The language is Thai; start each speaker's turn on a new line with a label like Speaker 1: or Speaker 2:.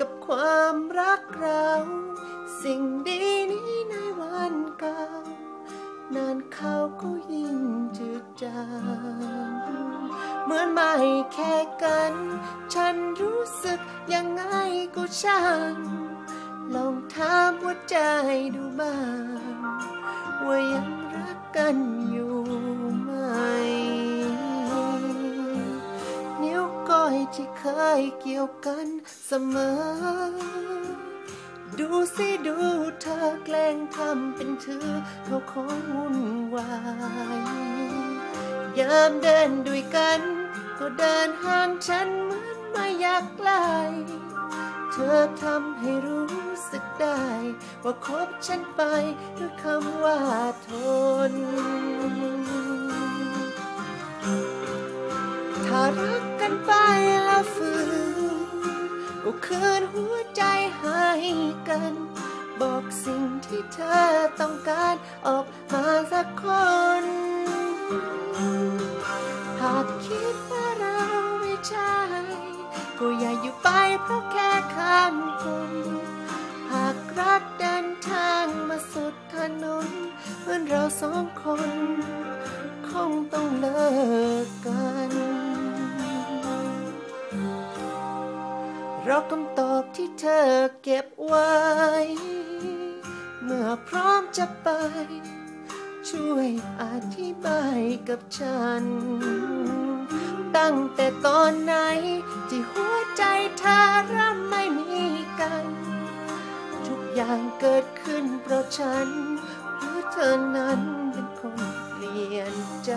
Speaker 1: กับความรักเรา สิ่งดีนี้ในวันเก่านานเขาก็ยิ่งจืดจางเหมือนไม่แค่กัน ฉันรู้สึกยังไงก็ช่าง ลองถามหัวใจดูบ้าง ที่เคยเกี่ยวกันเสมอ ดูสิดูเธอแกล้งทำเป็นเธอเขาของวุ่นวาย ยามเดินด้วยกัน ก็เดินห่างฉันเหมือนไม่อยากไกลเธอทำให้รู้สึกได้ ว่าคบฉันไปด้วยคำว่าทน ก็คืนหัวใจให้กัน บอกสิ่งที่เธอต้องการออกมาสักคน หากคิดว่าเราไม่ใช่ก็อย่าอยู่ไปเพราะแค่ข้ามคนหากรักเดินทางมาสุดถนนเหมือนเราสองคน คงต้องเลิกกัน รอคำตอบที่เธอเก็บไว้ เมื่อพร้อมจะไป ช่วยอธิบายกับฉัน ตั้งแต่ตอนไหน ที่หัวใจเธอเริ่มไม่มีกัน ทุกอย่างเกิดขึ้นเพราะฉัน หรือเธอนั้นเป็นคนเปลี่ยนใจ